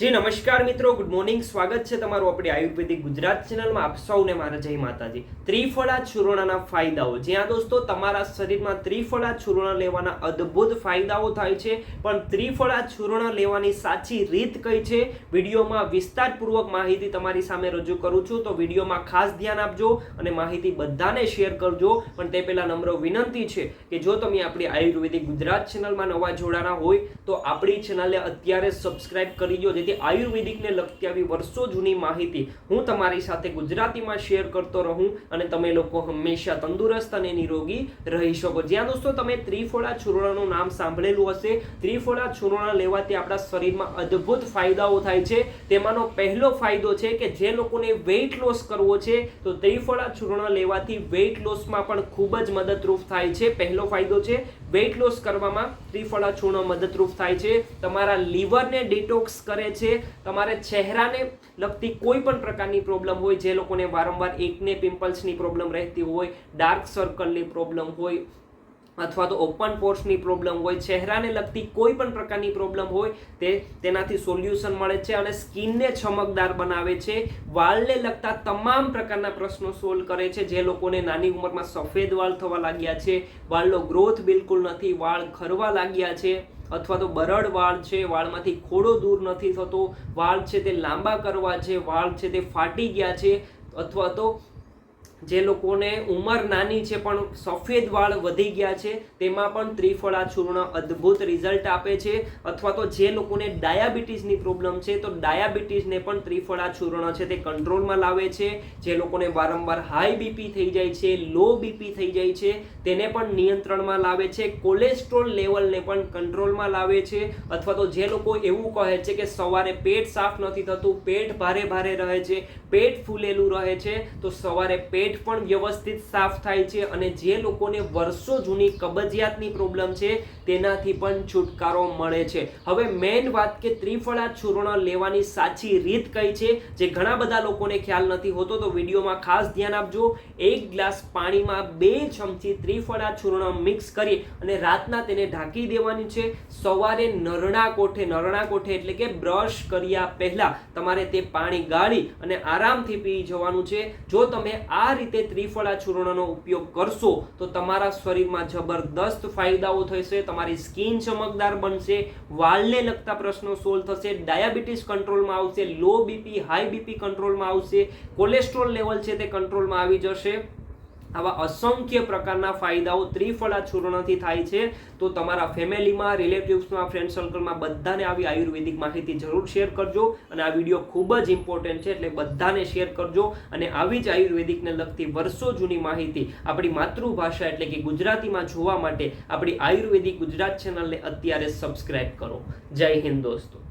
જી, નમસ્કાર મિત્રો. Good morning સ્વાગત છે તમારું આપણી આયુર્વેદિક ગુજરાત ચેનલમાં. આપ સૌને મારા જય માતાજી. ત્રિફળા ચૂર્ણના ફાયદાઓ. જ્યાં દોસ્તો, તમારા શરીરમાં ત્રિફળા ચૂર્ણ લેવાના અદ્ભુત ફાયદાઓ થાય છે. પણ ત્રિફળા ચૂર્ણ લેવાની સાચી રીત કઈ છે? વિડીયોમાં વિસ્તારપૂર્વક માહિતી તમારી સામે રજૂ કરું છું. તો વિડીયોમાં ખાસ ધ્યાન આપજો અને માહિતી બધાને શેર કરજો. પણ તે પહેલાં નમ્ર વિનંતી છે કે જો તમે આપણી આયુર્વેદિક ગુજરાત ચેનલમાં નવા જોડાના હોય, તો આપણી ચેનલને અત્યારે સબસ્ક્રાઇબ કરી દો. જેથી આયુર્વેદિકને લગતી આવી વર્ષો જૂની માહિતી હું તમારી સાથે ગુજરાતીમાં શેર કરતો રહું અને તમે લોકો હંમેશા તંદુરસ્ત અને નિરોગી રહી શકો. જ્યાં દોસ્તો તમે ત્રિફોળા ચૂર્ણનું નામ સાંભળેલું હશે, ત્રિફોળા ચૂર્ણ લેવાથી આપણા શરીરમાં અદ્ભુત ફાયદાઓ થાય છે. તેમાંનો પહેલો ફાયદો છે કે જે લોકોને વેઇટ લોસ કરવો છે, તો ત્રિફળા ચૂર્ણ લેવાથી વેઇટ લોસમાં પણ ખૂબ જ મદદરૂપ થાય છે. પહેલો ફાયદો છે વેઇટ લોસ કરવામાં ત્રિફળા ચૂર્ણ મદદરૂપ થાય છે. તમારા લીવરને ડિટોક્સ કરે છે તમારે ચહેરાને લગતી કોઈ પણ પ્રકારની પ્રોબ્લેમ હોય, જે લોકોને વારંવાર એકને પિમ્પલ્સની પ્રોબ્લેમ રહેતી હોય ડાર્ક સર્કલની પ્રોબ્લેમ હોય અથવા તો ઓપન પોર્સની પ્રોબ્લેમ હોય, ચહેરાને લગતી કોઈ પણ પ્રકારની પ્રોબ્લેમ હોય, તે તેનાથી સોલ્યુશન મળે છે અને સ્કિનને ચમકદાર બનાવે છે. વાળને લગતા તમામ પ્રકારના પ્રશ્નો સોલ્વ કરે છે. જે લોકોને નાની ઉંમરમાં સફેદ વાળ થવા લાગ્યા છે, વાળનો ગ્રોથ બિલકુલ નથી, વાળ ખરવા લાગ્યા છે, અથવા તો બરડ વાળ છે, વાળમાંથી ખોડો દૂર નથી થતો, વાળ છે તે લાંબા કરવા છે, વાળ છે તે ફાટી ગયા છે, અથવા તો જે લોકોને ઉંમર નાની છે પણ સફેદ વાળ વધી ગયા છે, તેમાં પણ ત્રિફળા ચૂર્ણ અદ્ભુત રિઝલ્ટ આપે છે. અથવા તો જે લોકોને ડાયાબિટીસની પ્રોબ્લેમ છે, તો ડાયાબિટીસને પણ ત્રિફળા ચૂર્ણ છે તે કંટ્રોલમાં લાવે છે. જે લોકોને વારંવાર હાઈ બીપી થઈ જાય છે લો બીપી થઈ જાય છે, તેને પણ નિયંત્રણમાં લાવે છે. કોલેસ્ટ્રોલ લેવલને પણ કંટ્રોલમાં લાવે છે. અથવા તો જે લોકો એવું કહે છે કે સવારે પેટ સાફ નથી થતું, પેટ ભારે ભારે રહે છે, પેટ ફૂલેલું રહે છે, તો સવારે પેટ પેટ પણ વ્યવસ્થિત સાફ થાય છે અને જે લોકોને વર્ષો જૂની કબજિયાતની પ્રોબ્લેમ છે, તેનાથી પણ છુટકારો મળે છે. હવે મેઇન વાત કે ત્રિફળા ચૂર્ણ લેવાની સાચી રીત કઈ છે, જે ઘણા બધા લોકોને ખ્યાલ નથી હોતો, તો વિડીયોમાં ખાસ ધ્યાન આપજો. એક ગ્લાસ પાણીમાં બે ચમચી ત્રિફળા ચૂર્ણ મિક્સ કરી અને રાતના તેને ઢાંકી દેવાની છે. સવારે નરણા કોઠે નરણા કોઠે એટલે કે બ્રશ કર્યા પહેલા તમારે તે પાણી ગાળી અને આરામથી પી જવાનું છે. જો તમે આ રીતે ત્રિફળા ચૂર્ણનો ઉપયોગ કરશો, તો તમારા શરીરમાં જબરદસ્ત ફાયદાઓ થશે, તમારી સ્કિન ચમકદાર બનશે વાળને લગતા પ્રશ્નો સોલ્વ થશે, ડાયાબિટીસ કંટ્રોલમાં આવશે, લો બીપી, હાઈ બીપી કંટ્રોલમાં આવશે, કોલેસ્ટ્રોલ લેવલ છે તે કંટ્રોલમાં આવી જશે. આવા અસંખ્ય પ્રકારના ફાયદાઓ ત્રિફળા ચૂર્ણથી થાય છે. તો તમારા ફેમિલીમાં, રિલેટિવ્સમાં, ફ્રેન્ડ સર્કલમાં બધાને આવી આયુર્વેદિક માહિતી જરૂર શેર કરજો અને આ વીડિયો ખૂબ જ ઇમ્પોર્ટન્ટ છે એટલે બધાને શેર કરજો અને આવી જ આયુર્વેદિકને લગતી વર્ષો જૂની માહિતી આપણી માતૃભાષા એટલે કે ગુજરાતીમાં જોવા માટે આપણી આયુર્વેદિક ગુજરાત ચેનલને અત્યારે સબસ્ક્રાઇબ કરો. જય હિન્દ દોસ્તો.